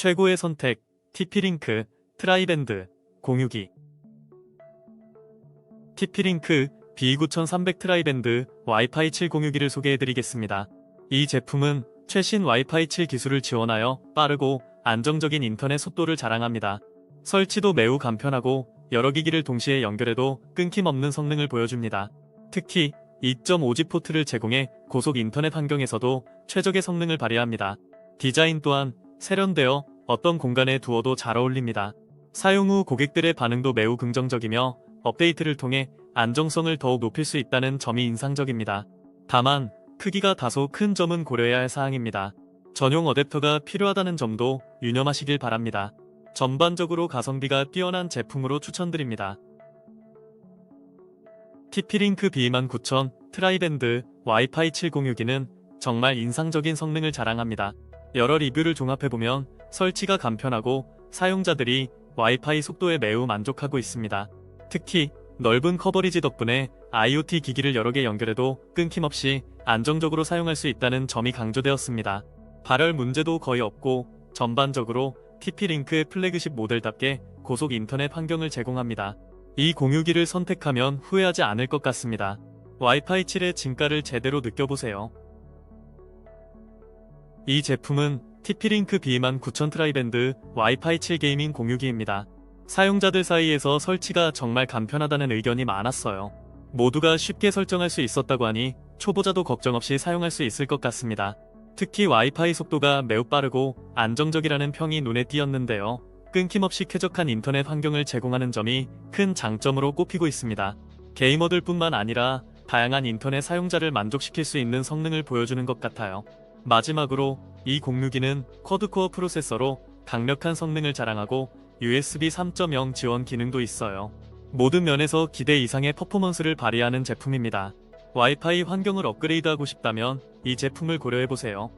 최고의 선택, TP링크, 트라이밴드, 공유기. TP링크 B9300 트라이밴드 와이파이 7 공유기를 소개해드리겠습니다. 이 제품은 최신 와이파이 7 기술을 지원하여 빠르고 안정적인 인터넷 속도를 자랑합니다. 설치도 매우 간편하고 여러 기기를 동시에 연결해도 끊김없는 성능을 보여줍니다. 특히 2.5G 포트를 제공해 고속 인터넷 환경에서도 최적의 성능을 발휘합니다. 디자인 또한 세련되어 어떤 공간에 두어도 잘 어울립니다. 사용 후 고객들의 반응도 매우 긍정적이며 업데이트를 통해 안정성을 더욱 높일 수 있다는 점이 인상적입니다. 다만 크기가 다소 큰 점은 고려해야 할 사항입니다. 전용 어댑터가 필요하다는 점도 유념하시길 바랍니다. 전반적으로 가성비가 뛰어난 제품으로 추천드립니다. TP-링크 B19000 트라이밴드 와이파이 706기는 정말 인상적인 성능을 자랑합니다. 여러 리뷰를 종합해보면 설치가 간편하고 사용자들이 와이파이 속도에 매우 만족하고 있습니다. 특히 넓은 커버리지 덕분에 IoT 기기를 여러 개 연결해도 끊김없이 안정적으로 사용할 수 있다는 점이 강조되었습니다. 발열 문제도 거의 없고 전반적으로 TP-링크의 플래그십 모델답게 고속 인터넷 환경을 제공합니다. 이 공유기를 선택하면 후회하지 않을 것 같습니다. 와이파이 7의 진가를 제대로 느껴보세요. 이 제품은 TP-링크 B1 9000 트라이밴드 와이파이 7 게이밍 공유기입니다. 사용자들 사이에서 설치가 정말 간편하다는 의견이 많았어요. 모두가 쉽게 설정할 수 있었다고 하니 초보자도 걱정 없이 사용할 수 있을 것 같습니다. 특히 와이파이 속도가 매우 빠르고 안정적이라는 평이 눈에 띄었는데요. 끊김없이 쾌적한 인터넷 환경을 제공하는 점이 큰 장점으로 꼽히고 있습니다. 게이머들 뿐만 아니라 다양한 인터넷 사용자를 만족시킬 수 있는 성능을 보여주는 것 같아요. 마지막으로 이 공유기는 쿼드코어 프로세서로 강력한 성능을 자랑하고 USB 3.0 지원 기능도 있어요. 모든 면에서 기대 이상의 퍼포먼스를 발휘하는 제품입니다. 와이파이 환경을 업그레이드하고 싶다면 이 제품을 고려해보세요.